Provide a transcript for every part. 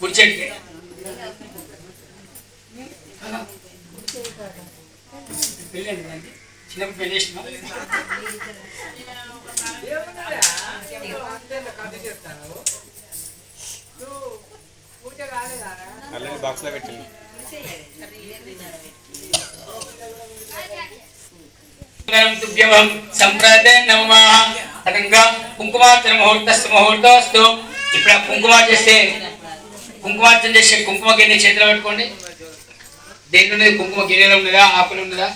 కుడి చేతికి పెళ్ళి అయిందండి చిన్నప్పుడు పెళ్ళి చేసినా అలాంటి బాక్స్లో పెట్టండి తుభ్యమం సంప్రదే నమ కుంకుమార్చన ముహూర్తస్తు ముహూర్తస్తు. ఇప్పుడు ఆ కుంకుమ చేస్తే కుంకుమార్చన చేసే కుంకుమ గిన్నె చేతిలో పెట్టుకోండి. దేంట్లో ఉన్నది కుంకుమ గిన్నెలో ఉన్నదా? ఆకులు ఉన్నదా?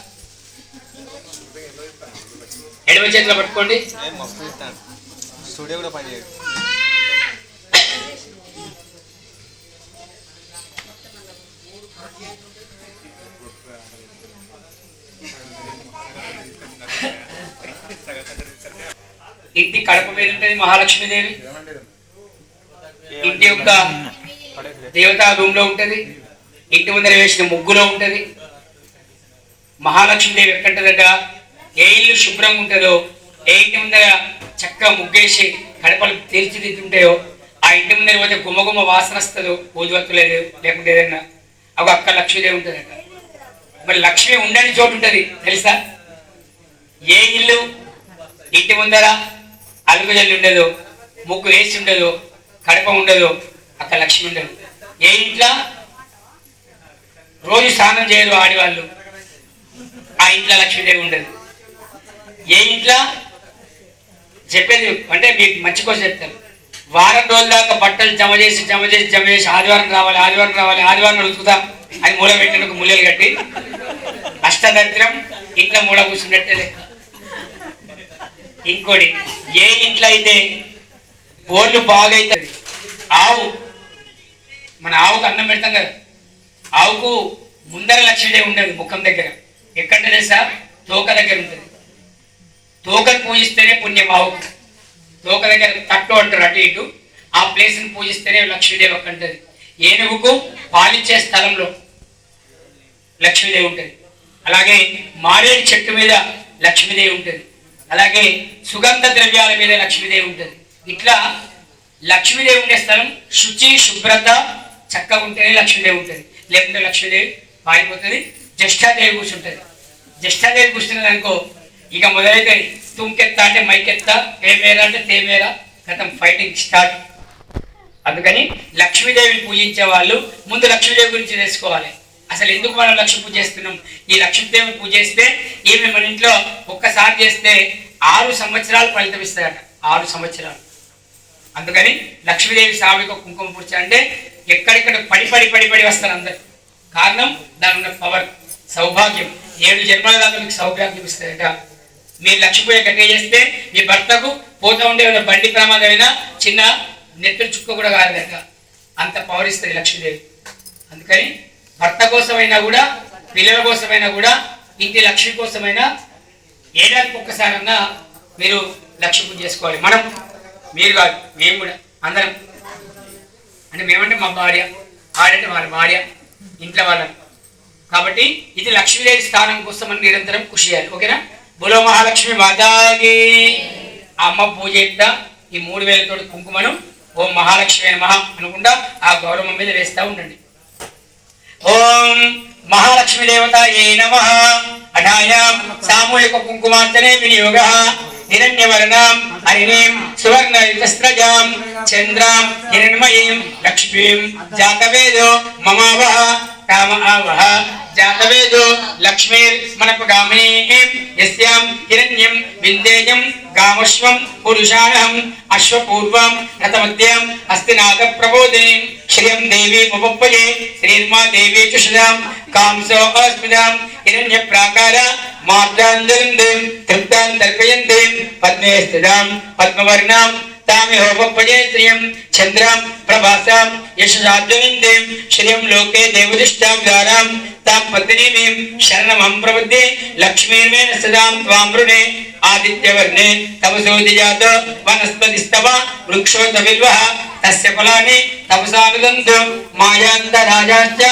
ఎడమ చేతిలో పట్టుకోండి. స్టూడియో కూడా ఇంటి కడప మీద ఉంటుంది మహాలక్ష్మీదేవి. ఇంటి యొక్క దేవతా రూమ్లో ఉంటుంది ఇంటి ముందర వేసిన ముగ్గులో ఉంటుంది. మహాలక్ష్మీదేవి ఎక్కడంటదట? ఏ ఇల్లు శుభ్రంగా ఉంటుందో ఏ ఇంటి ముందర చక్కగా ముగ్గేసి కడపలు తీర్చిదిద్దుంటాయో ఆ ఇంటి ముందర పోతే గుమ్మగుమ్మ గుమ్మ వాసన వస్తుందో పూజవత్తులేదు లేదు లేకుంటే ఏదన్నా అవి అక్క లక్ష్మీదేవి ఉంటుందట. మరి లక్ష్మి ఉండని చోటు ఉంటుంది తెలుసా? ఏ ఇల్లు ఇంటి ముందర అలుగుజల్లి ఉండదు ముగ్గు వేసి ఉండదు కడప ఉండదు అక్కడ లక్ష్మి ఉండదు. ఏ ఇంట్లో? రోజు స్నానం చేయరు ఆడవాళ్ళు. ఆ ఇంట్లో లక్ష్మీదేవి ఉండదు. ఏ ఇంట్లో? చెప్పేది అంటే మీకు మంచి కోసం చెప్తాను. వారం రోజుల దాకా బట్టలు జమ చేసి జమ చేసి జమ చేసి ఆదివారం రావాలి ఆదివారం రావాలి ఆదివారం ఉతుకుతా అని మూల పెట్టిన ముల్లలు కట్టి అష్టదరిద్రం ఇంట్లో మూల కూర్చున్నట్టే ఇంకోటి ఏ ఇంట్లో అయితే బోర్లు బాగా ఆవు మన ఆవుకు అన్నం పెడతాం కదా. ఆవుకు ముందర లక్ష్మీదేవి ఉండదు ముఖం దగ్గర. ఎక్కడ తెలుసా? తోక దగ్గర ఉంటుంది. తోకను పూజిస్తేనే పుణ్యం ఆవుకు. తోక దగ్గర తట్టు అంటారు అటు ఇటు. ఆ ప్లేస్ని పూజిస్తేనే లక్ష్మీదేవి అక్కడ ఉంటుంది. ఏనుగుకు పాలిచ్చే స్థలంలో లక్ష్మీదేవి ఉంటుంది. అలాగే మారేడు చెట్టు మీద లక్ష్మీదేవి ఉంటుంది. అలాగే సుగంధ ద్రవ్యాల మీద లక్ష్మీదేవి ఉంటుంది. ఇట్లా లక్ష్మీదేవి ఉండే స్థలం శుచి శుభ్రత చక్కగా ఉంటేనే లక్ష్మీదేవి ఉంటుంది. లేకుంటే లక్ష్మీదేవి మారిపోతుంది. జ్యేష్ఠాదేవి కూర్చుంటుంది. జ్యేష్ఠాదేవి కూర్చున్నది అనుకో ఇక మొదలైతే తుంకెత్త అంటే మైకెత్త తేమేర అంటే తేమేర గతం ఫైటింగ్ స్టార్ట్. అందుకని లక్ష్మీదేవిని పూజించే వాళ్ళు ముందు లక్ష్మీదేవి గురించి తెలుసుకోవాలి. అసలు ఎందుకు మనం లక్ష్మీ పూజ చేస్తున్నాం? ఈ లక్ష్మీదేవిని పూజ చేస్తే ఈమె మన ఇంట్లో ఒక్కసారి చేస్తే ఆరు సంవత్సరాలు ఫలితం ఇస్తాయట. ఆరు సంవత్సరాలు. అందుకని లక్ష్మీదేవి స్వామికి కుంకుమ పూజ అంటే ఎక్కడెక్కడ పడి పడి పడి పడి వస్తారు అందరు. కారణం దాని ఉన్న పవర్ సౌభాగ్యం. ఏడు జన్మల దాకా మీకు సౌభాగ్యం ఇస్తాయట మీరు లక్ష్మీ గట్టిగా చేస్తే మీ భర్తకు పోతా ఉండే ఉన్న బండి ప్రమాదమైనా చిన్న నెత్తులు చుక్క కూడా కాలేదట. అంత పవర్ ఇస్తుంది లక్ష్మీదేవి. అందుకని భర్త కోసమైనా కూడా పిల్లల కోసమైనా కూడా ఇంటి లక్ష్మి కోసమైనా ఏడాదికి ఒక్కసారన్నా మీరు లక్ష్మి పూజ చేసుకోవాలి. మనం మీరు కాదు మేము కూడా అందరం. అంటే మేమంటే మా భార్య ఆడంటే వాళ్ళ భార్య ఇంట్లో వాళ్ళం. కాబట్టి ఇది లక్ష్మీదేవి స్థానం కోసం మనం నిరంతరం కృషి చేయాలి. ఓకేనా? బులో మహాలక్ష్మి మాతాకి అమ్మ పూజ చేస్తా ఈ మూడు వేలతో కుంకుమను ఓం మహాలక్ష్మి నమః అనుకుంటా ఆ గౌరవం మీద వేస్తూ ఉండండి. ఓం మహాలక్ష్మి దేవత ఏ నమ. అనాయ సామూహిక కుంకుమార్చనే వినియోగ. హిరణ్యవర్ణాం హరిణీం సువర్ణ సువర్ణయుతస్రజాం చంద్రాం హిరణ్మయీం లక్ష్మీం జాతవేదో మమావహ కామ ఆవహ జాతవేదో లక్ష్మీర్ మనపగామినీం యస్యాం హిరణ్యం విందేయం గామశ్వం పురుషాణం అశ్వపూర్వం రథమద్యం అస్తినాథ ప్రబోధిని శ్రియం దేవి ఉపప్పయే శ్రీర్మా దేవి చుషదాం కాంసో అస్మిదాం హిరణ్య ప్రాకార मात्राञ्जलिन्दीं तृप्तान्तर्कयन्तीं पद्मे स्थितां पद्मवर्णां तामिहोपजयत्रियं चन्द्रां प्रभासां यशसाध्वनिन्दीं श्रियं लोके देवदिष्टाब्दारां तां पत्नीमीं शरणमहं प्रपद्ये लक्ष्मीर्मेण सदां त्वामृणे आदित्यवर्णे तव सोदिजात वनस्पतिस्तव वृक्षो तविल्वः तस्य फलानि तपसानुदन्तु मायान्तराजाश्च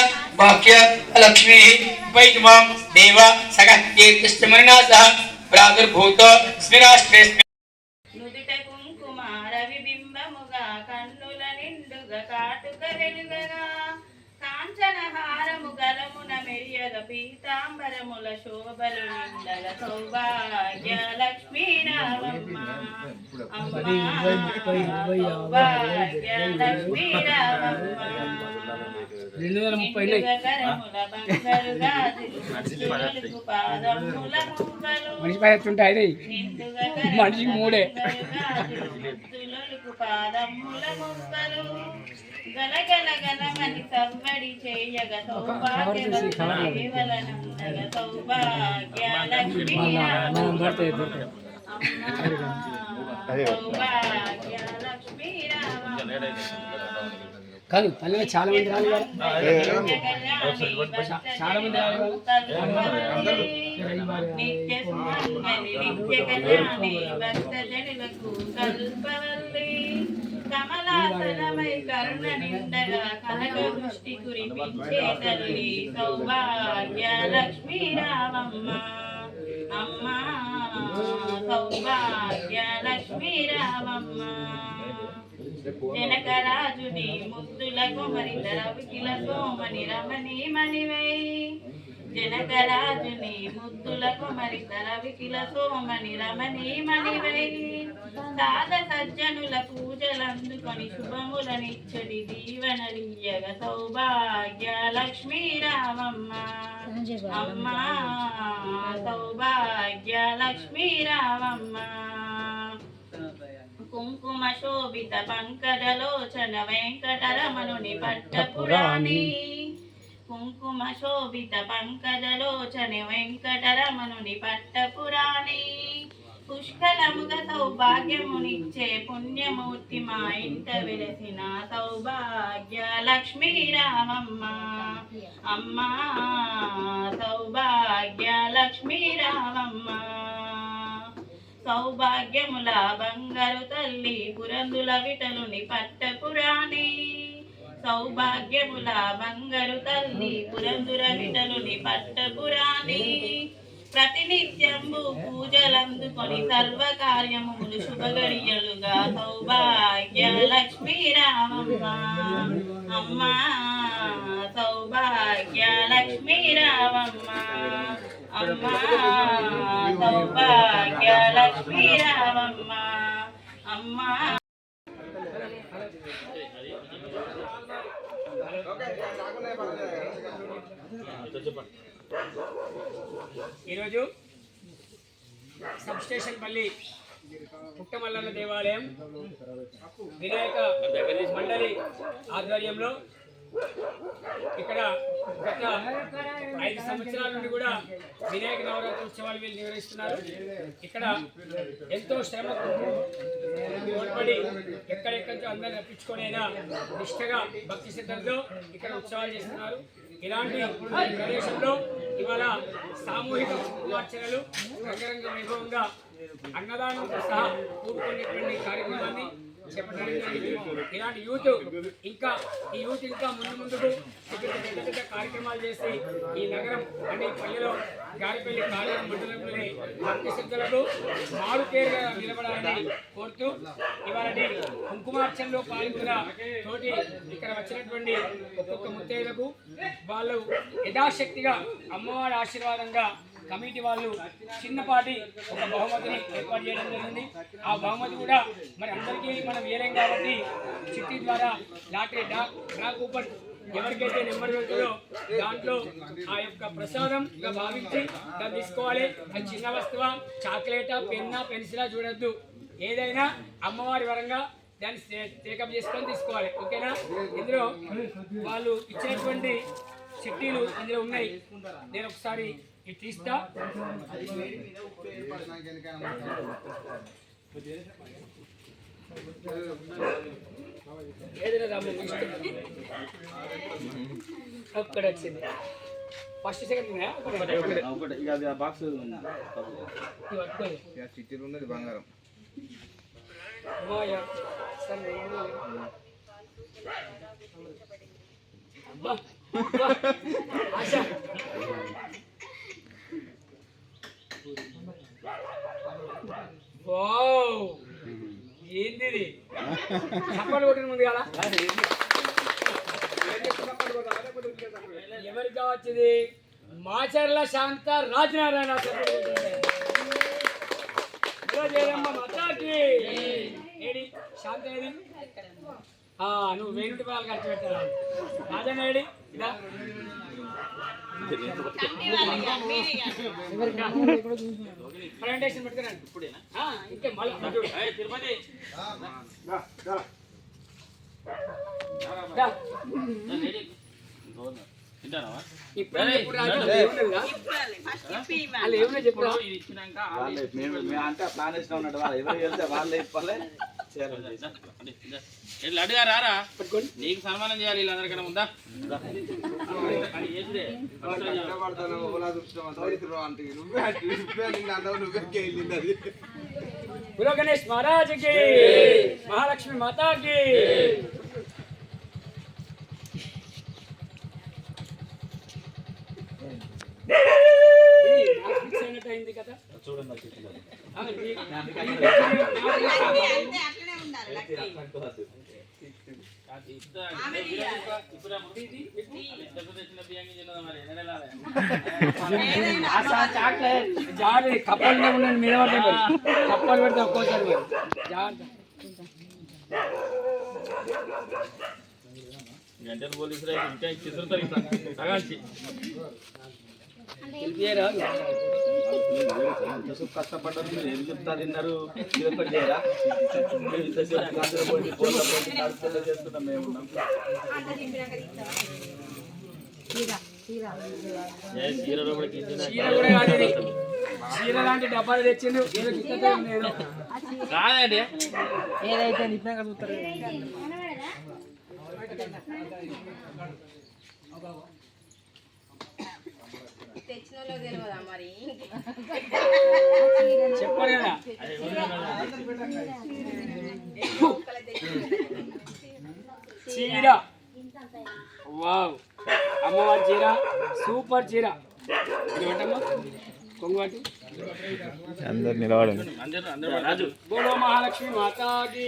वाक्य लक्ष्मीः वैष्णवम् దేవ సగ కీర్తిష్టమణినా సహ ప్రాదుర్భూత స్మిరాష్ట్రే నుదిట కుంకుమార విబింబముగా కన్నుల నిండుగా కాటుక వెలుగగా కాంచన హారము గలమున మెరియగ పీతాంబరముల శోభలు సౌభాగ్య లక్ష్మీ రామమ్మ సౌభాగ్య మనిషి పైతుంటే అయితే మనిషికి మూడే. పాదముల గలగల గలమని సవ్వడి చేయగ సౌభాగ్యవలనందగ సౌభాగ్య లక్ష్మీ మనం పడితే దొరకదు సౌభాగ్య లక్ష్మీ రామమ్మ కాదు? పల్లెలో చాలా మంది రాలి చాలా మంది నిత్య కమలాసనమై కరుణ నిండగా కనక దృష్టి కురిపించే తల్లి సౌభాగ్య లక్ష్మీ రామమ్మ. అమ్మ సౌభాగ్య లక్ష్మీ రామమ్మ. జనకరాజుని ముద్దులకు మరి రవికిల సోమని రమణి మణివై. జనకరాజుని ముద్దులకు మరి రవికిల సోమని రమణి మణివై. సాధ సజ్జనుల పూజలందుకొని శుభములనిచ్చడి దీవెనలియగ సౌభాగ్య లక్ష్మీ రామమ్మ అమ్మ సౌభాగ్య లక్ష్మీ రామమ్మ కుంకుమ శోభిత పంకజలోచన వెంకటరమణుని పట్టపురాణి. కుంకుమ శోభిత పంకజలోచన వెంకటరమణుని పట్టపురాణి. భాగ్యమునిచ్చే సౌభాగ్యమునిచ్చే పుణ్యమూర్తి మా ఇంట విలసిన సౌభాగ్య లక్ష్మీ రామమ్మ. అమ్మా సౌభాగ్య లక్ష్మీ రామమ్మ. సౌభాగ్యముల బంగారు తల్లి పురందుల విటలుని పట్టపురాణి. సౌభాగ్యముల బంగారు తల్లి పురందుర విటలుని పట్టపురాణి. ప్రతినిత్యంబు పూజలందుకొని సర్వకార్యములు శుభగడియలుగా సౌభాగ్య లక్ష్మీ రామమ్మ అమ్మా సౌభాగ్య లక్ష్మీ రామమ్మ అమ్మా. సౌభాగ్య లక్ష్మీ రామమ్మ అమ్మా ఈరోజు సబ్ స్టేషన్ పల్లి పుట్టమల్లన్న దేవాలయం వినాయక మండలి ఆధ్వర్యంలో ఇక్కడ గత ఐదు సంవత్సరాల నుండి కూడా వినాయక నవరాత్రి ఉత్సవాలు వీళ్ళు నిర్వహిస్తున్నారు. ఇక్కడ ఎంతో శ్రమ తోడ్పడి ఎక్కడెక్కడి నుంచో అందరిని నిష్టగా భక్తి సిద్ధంతో ఇక్కడ ఉత్సవాలు చేస్తున్నారు. ఇలాంటి ప్రదేశంలో ఇవాళ సామూహిక కుమార్చనలు రంగరంగ వైభవంగా అన్నదానంతో సహా కూడుకునేటువంటి కార్యక్రమాన్ని చెప్పడం. ఇలాంటి యూత్ ఇంకా ఈ యూత్ ఇంకా ముందు ముందుకు పెద్ద పెద్ద కార్యక్రమాలు చేసి ఈ నగరం అంటే ఈ పల్లెలో గాలిపల్లి కాలేరు మండలంలోని భక్తి శ్రద్ధలకు మారు పేరుగా నిలబడాలని కోరుతూ ఇవాళ కుంకుమార్చనలో పాల్గొన్న తోటి ఇక్కడ వచ్చినటువంటి ఒక్కొక్క ముత్తైదులకు వాళ్ళు యథాశక్తిగా అమ్మవారి ఆశీర్వాదంగా కమిటీ వాళ్ళు చిన్నపాటి ఒక బహుమతిని ఏర్పాటు చేయడం జరిగింది. ఆ బహుమతి కూడా మరి అందరికీ మనం వేరేం కాబట్టి చిట్టి ద్వారా లాటరీ డాక్ డాక్ కూపన్ ఎవరికైతే నెంబర్ వెళ్తుందో దాంట్లో ఆ యొక్క ప్రసాదంగా భావించి దాన్ని తీసుకోవాలి. అది చిన్న వస్తువా చాక్లెటా పెన్నా పెన్సిలా చూడొద్దు. ఏదైనా అమ్మవారి వరంగా దాన్ని టేకప్ చేసుకొని తీసుకోవాలి. ఓకేనా? ఇందులో వాళ్ళు ఇచ్చినటువంటి చిట్టీలు ఇందులో ఉన్నాయి. నేను ఒకసారి ఇది తీస్తా ఒక్కడ వచ్చింది. ఫస్ట్ సెకండ్ బాక్స్ చిట్టీలు ఉన్నది బంగారం. ఆశ. ఏంది ఇది చప్పలు కొట్టిన ముందు కదా? ఎవరికి వచ్చింది మాచర్ల శాంత రాజనారాయణ చప్పలు ఏడి? శాంత ఏడి? ఆ, నువ్వు వెయ్యి రూపాయలు ఖర్చు పెట్టాలి? రాజన్న ఏడి? ఇదా. ప్రజెంటేషన్ పెట్టుకురండి ఇప్పుడేనా ఇంకే మళ్ళీ తిరుపతి ఇప్పుడు అంటే ప్లాన్ వేసిన ఉన్నట్టు వాళ్ళు ఎవరు వెళ్తే వాళ్ళే ఇవ్వాలి. అడిగా రారా? పట్టుకోండి. నీకు సన్మానం చేయాలి వీళ్ళందరికన్నా. గురు గణేష్ మహారాజ్కి మహాలక్ష్మి మాతా కి ఇది నాకు fix అయినట్టు అయింది కదా ఆ, ఇది- అది ఇస్తా. ఇప్పుడు ఇది- ఇది- డబ్బు తెచ్చిన బియ్యాన్ని తిన్నదా మరి? ఎన్ని నెలలు? జాగ్రత్త కప్పలు ఉన్నాయి మీద పడతాయి కప్పలు పెడితే ఒక్కోసారి మరి జాగ్రత్త గంటలు పోలీసులు అయితే ఇంకా తగాల్చి తెలియరా కష్టపడ్డారు మీరు ఏం చెప్తా తిన్నారు ఒకటి చేయరా చేస్తున్నాం మేము చీర ఇది. లాంటి డబ్బాలు తెచ్చిండు. కాదండి. ఏదైతే నిప్పినాక చూస్తారు. చెప్పారు కదా చీర. వావ్. అమ్మవారి చీర. సూపర్ చీర. కొంగువాటి అందరు నిలబడండి. రాజు. బోలో మహాలక్ష్మి మాతాకి.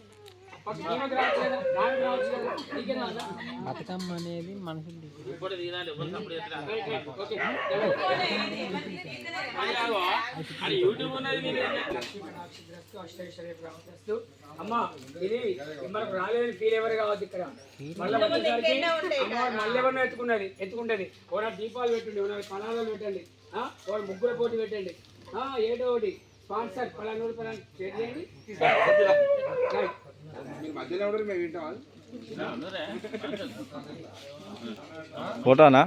మీరు లక్ష్మీనాక్షిద్రస్తు అష్టైశ్వర్యప్రాప్తిరస్తు. అమ్మా ఇది మనకు రాలేదని ఫీల్ ఎవరు కావద్దు ఇక్కడ. మళ్ళీ మళ్ళీ ఎవరినో ఎత్తుకున్నది ఎత్తుకుంటది. ఓనా దీపాలు పెట్టండి ఓనా పలానాలు పెట్టండి. ఆ, ఓ ముగ్గుల పోటీ పెట్టండి. ఆ, ఏదో ఒకటి. స్పాన్సర్ పలానూరు పలానా షేర్ చేయండి. ఫోటోనా?